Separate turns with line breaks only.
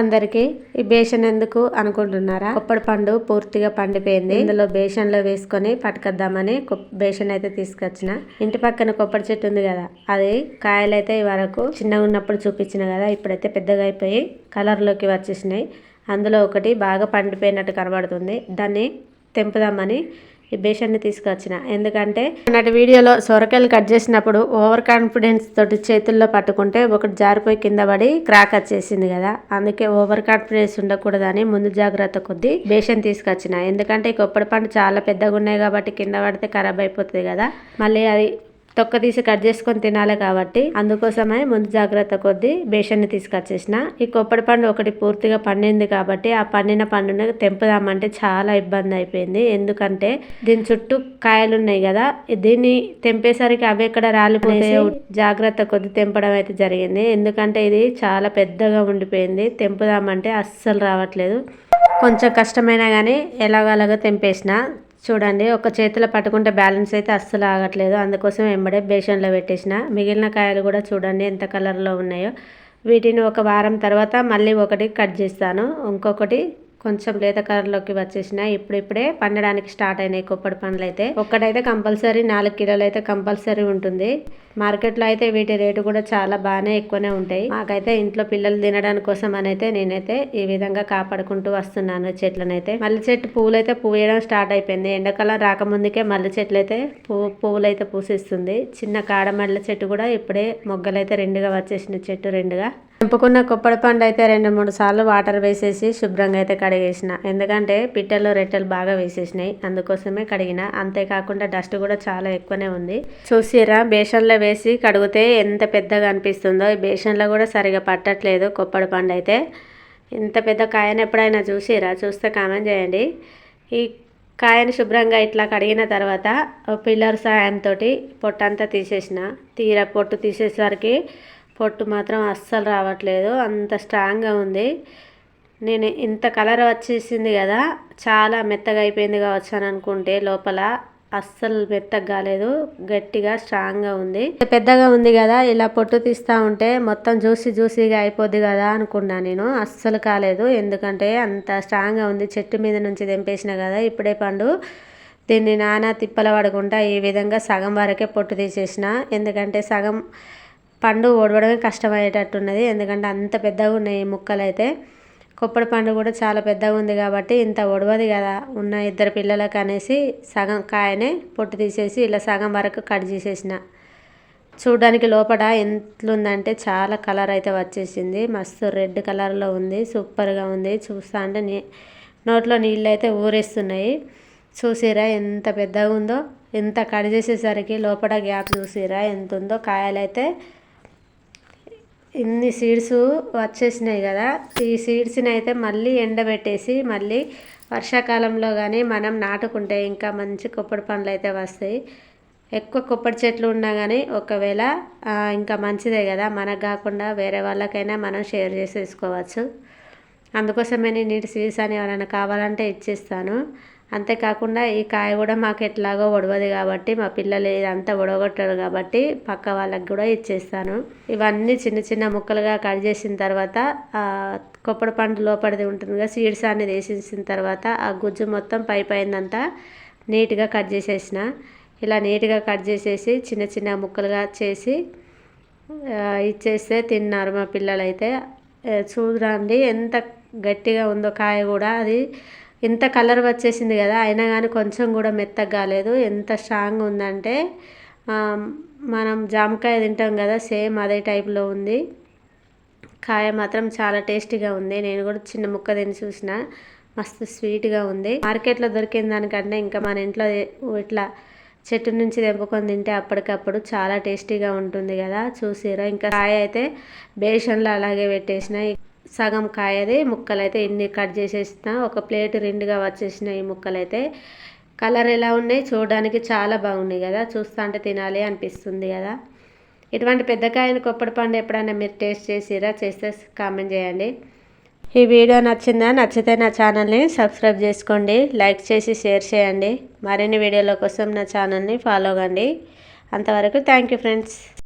అందరికి ఈ బేషన్ ఎందుకు అనుకుంటున్నారా? కొప్పటి పండు పూర్తిగా పండిపోయింది. ఇందులో బేషన్లో వేసుకొని పట్టుకొద్దామని బేషన్ అయితే తీసుకొచ్చిన. ఇంటి పక్కన కొబ్బరి చెట్టు ఉంది కదా అది కాయలైతే ఈ వరకు చిన్నగా ఉన్నప్పుడు చూపించిన కదా ఇప్పుడైతే పెద్దగా అయిపోయి కలర్లోకి వచ్చేసినాయి. అందులో ఒకటి బాగా పండిపోయినట్టు కనబడుతుంది. దాన్ని తెంపుదామని ఈ బేషన్ని తీసుకొచ్చిన. ఎందుకంటే నాటి వీడియోలో సొరకాయలు కట్ చేసినప్పుడు ఓవర్ కాన్ఫిడెన్స్ తోటి చేతుల్లో పట్టుకుంటే ఒకటి జారిపోయి కింద పడి క్రాక్ వచ్చేసింది కదా. అందుకే ఓవర్ కాన్ఫిడెన్స్ ఉండకూడదని ముందు జాగ్రత్త కొద్దీ బేషన్ తీసుకొచ్చిన. ఎందుకంటే ఈ కొప్పటి పండు చాలా పెద్దగా ఉన్నాయి కాబట్టి కింద పడితే ఖరాబ్ అయిపోతుంది కదా. మళ్ళీ అది తొక్క తీసి కట్ చేసుకొని తినాలి కాబట్టి అందుకోసమే ముందు జాగ్రత్త కొద్దీ బేషన్ని తీసుకొచ్చేసిన. ఈ కొప్పడి పండు ఒకటి పూర్తిగా పండింది కాబట్టి ఆ పండిన పండుని తెంపుదామంటే చాలా ఇబ్బంది అయిపోయింది. ఎందుకంటే దీని చుట్టూ కాయలు ఉన్నాయి కదా దీన్ని తెంపేసరికి అవి ఎక్కడ రాలిపోతే జాగ్రత్త కొద్ది తెంపడం అయితే జరిగింది. ఎందుకంటే ఇది చాలా పెద్దగా ఉండిపోయింది. తెంపుదామంటే అస్సలు రావట్లేదు. కొంచెం కష్టమైనా కానీ ఎలాగలాగా తెంపేసిన. చూడండి ఒక చేతిలో పట్టుకుంటే బ్యాలెన్స్ అయితే అస్సలు ఆగట్లేదు. అందుకోసం వెంబడే బేషన్లో పెట్టేసిన. మిగిలిన కాయలు కూడా చూడండి ఎంత కలర్లో ఉన్నాయో. వీటిని ఒక వారం తర్వాత మళ్ళీ ఒకటి కట్ చేస్తాను. ఇంకొకటి కొంచెం లేత కలర్లోకి వచ్చేసిన ఇప్పుడిప్పుడే పండడానికి స్టార్ట్ అయినాయి కొప్పటి పండ్లు అయితే ఒక్కటైతే కంపల్సరీ నాలుగు కిలోలు అయితే కంపల్సరీ ఉంటుంది. మార్కెట్లో అయితే వీటి రేటు కూడా చాలా బాగానే ఎక్కువనే ఉంటాయి. మాకైతే ఇంట్లో పిల్లలు తినడానికి కోసం అని అయితే నేనైతే ఈ విధంగా కాపాడుకుంటూ వస్తున్నాను చెట్లనైతే. మల్లె చెట్టు పువ్వులు అయితే పూయడం స్టార్ట్ అయిపోయింది. ఎండాకాలం రాకముందుకే మల్లె చెట్లు అయితే పువ్వు పువ్వులు అయితే పూసిస్తుంది. చిన్న కాడ మల్లె చెట్టు కూడా ఇప్పుడే మొగ్గలైతే రెండుగా వచ్చేసిన చెట్టు రెండుగా. తెంపుకున్న కొప్పడి పండు అయితే రెండు మూడు సార్లు వాటర్ వేసేసి శుభ్రంగా అయితే కడిగేసిన. ఎందుకంటే పిట్టలు రెట్టెలు బాగా వేసేసినాయి. అందుకోసమే కడిగిన. అంతేకాకుండా డస్ట్ కూడా చాలా ఎక్కువనే ఉంది. చూసిరా బేషన్లో వేసి కడిగితే ఎంత పెద్దగా అనిపిస్తుందో. ఈ బేషన్లో కూడా సరిగా పట్టట్లేదు కొప్పడి పండు అయితే. ఇంత పెద్ద కాయను ఎప్పుడైనా చూసిరా చూస్తే కామెంట్ చేయండి. ఈ కాయను శుభ్రంగా ఇట్లా కడిగిన తర్వాత పిల్లర్ సాయంతో పొట్టంతా తీసేసిన. తీర పొట్టు తీసేసరికి పొట్టు మాత్రం అస్సలు రావట్లేదు. అంత స్ట్రాంగ్గా ఉంది. నేను ఇంత కలర్ వచ్చేసింది కదా చాలా మెత్తగా అయిపోయింది కావచ్చు అని అనుకుంటే లోపల అస్సలు మెత్తగా కాలేదు. గట్టిగా స్ట్రాంగ్గా ఉంది. పెద్దగా ఉంది కదా ఇలా పొట్టు తీస్తూ ఉంటే మొత్తం జ్యూసీ జ్యూసీగా అయిపోద్ది కదా అనుకున్నా నేను. అస్సలు కాలేదు. ఎందుకంటే అంత స్ట్రాంగ్గా ఉంది. చెట్టు మీద నుంచి తెంపేసిన కదా ఇప్పుడే పండు. దీన్ని నానా తిప్పల పడకుండా ఈ విధంగా సగం వరకే పొట్టు తీసేసిన. ఎందుకంటే సగం పండు ఓడవడమే కష్టమయ్యేటట్టున్నది. ఎందుకంటే అంత పెద్దగా ఉన్నాయి ముక్కలు అయితే కొప్పడి పండు కూడా చాలా పెద్దగా ఉంది కాబట్టి ఇంత ఒడవది కదా. ఉన్న ఇద్దరు పిల్లలకు అనేసి సగం కాయనే పొట్టు తీసేసి ఇలా సగం వరకు కట్ చేసేసిన. చూడడానికి లోపల ఎంతుందంటే చాలా కలర్ అయితే వచ్చేసింది. మస్తు రెడ్ కలర్లో ఉంది. సూపర్గా ఉంది. చూస్తా అంటే నీ నోట్లో నీళ్ళు అయితే ఊరేస్తున్నాయి. చూసిరా ఎంత పెద్దగా ఉందో ఎంత కట్ చేసేసరికి లోపల గ్యాప్ చూసిరా. ఎంత ఉందో కాయలైతే ఇన్ని సీడ్స్ వచ్చేసినాయి కదా. ఈ సీడ్స్ని అయితే మళ్ళీ ఎండబెట్టేసి మళ్ళీ వర్షాకాలంలో కానీ మనం నాటుకుంటే ఇంకా మంచి కొప్పడి పండ్లు అయితే వస్తాయి. ఎక్కువ కొప్పడి చెట్లు ఉన్నా కానీ ఒకవేళ ఇంకా మంచిదే కదా. మనకు కాకుండా వేరే వాళ్ళకైనా మనం షేర్ చేసేసుకోవచ్చు. అందుకోసమే నేను నీటి సీడ్స్ అని ఎవరైనా కావాలంటే ఇచ్చేస్తాను. అంతేకాకుండా ఈ కాయ కూడా మాకు ఎట్లాగో ఒడవదు కాబట్టి మా పిల్లలు ఇదంతా ఒడగొట్టారు కాబట్టి పక్క వాళ్ళకి కూడా ఇచ్చేస్తాను. ఇవన్నీ చిన్న చిన్న ముక్కలుగా కట్ చేసిన తర్వాత కొప్పడి పండు లోపలిది ఉంటుంది సీడ్స్ అనేది వేసేసిన తర్వాత ఆ గుజ్జు మొత్తం పై పైనంతా నీట్గా కట్ చేసేసిన. ఇలా నీట్గా కట్ చేసేసి చిన్న చిన్న ముక్కలుగా చేసి ఇచ్చేస్తే తిన్నారు మా పిల్లలైతే. చూడండి ఎంత గట్టిగా ఉందో కాయ కూడా. అది ఎంత కలర్ వచ్చేసింది కదా అయినా కానీ కొంచెం కూడా మెత్తగా కాలేదు. ఎంత స్ట్రాంగ్ ఉందంటే మనం జామకాయ తింటాం కదా సేమ్ అదే టైప్లో ఉంది. కాయ మాత్రం చాలా టేస్టీగా ఉంది. నేను కూడా చిన్న ముక్క తిని చూసిన మస్తు స్వీట్గా ఉంది. మార్కెట్లో దొరికిన దానికంటే ఇంకా మన ఇంట్లో ఇట్లా చెట్టు నుంచి తెంపుకొని తింటే అప్పటికప్పుడు చాలా టేస్టీగా ఉంటుంది కదా చూసిరా. ఇంకా కాయ అయితే బేషన్లో అలాగే పెట్టేసిన. సగం కాయది ముక్కలు అయితే ఇన్ని కట్ చేసేసిన ఒక ప్లేట్ రెండుగా వచ్చేసినాయి ముక్కలైతే. ముక్కలు అయితే కలర్ ఎలా ఉన్నాయి? చూడడానికి చాలా బాగున్నాయి కదా. చూస్తా అంటే తినాలి అనిపిస్తుంది కదా. ఇటువంటి పెద్ద కాయని కొప్పటి పండు ఎప్పుడైనా మీరు టేస్ట్ చేసిరా? చేస్తే కామెంట్ చేయండి. ఈ వీడియో నచ్చిందా? నచ్చితే నా ఛానల్ని సబ్స్క్రైబ్ చేసుకోండి. లైక్ చేసి షేర్ చేయండి. మరిన్ని వీడియోల కోసం నా ఛానల్ని ఫాలో కండి అంతవరకు థ్యాంక్ యూ ఫ్రెండ్స్.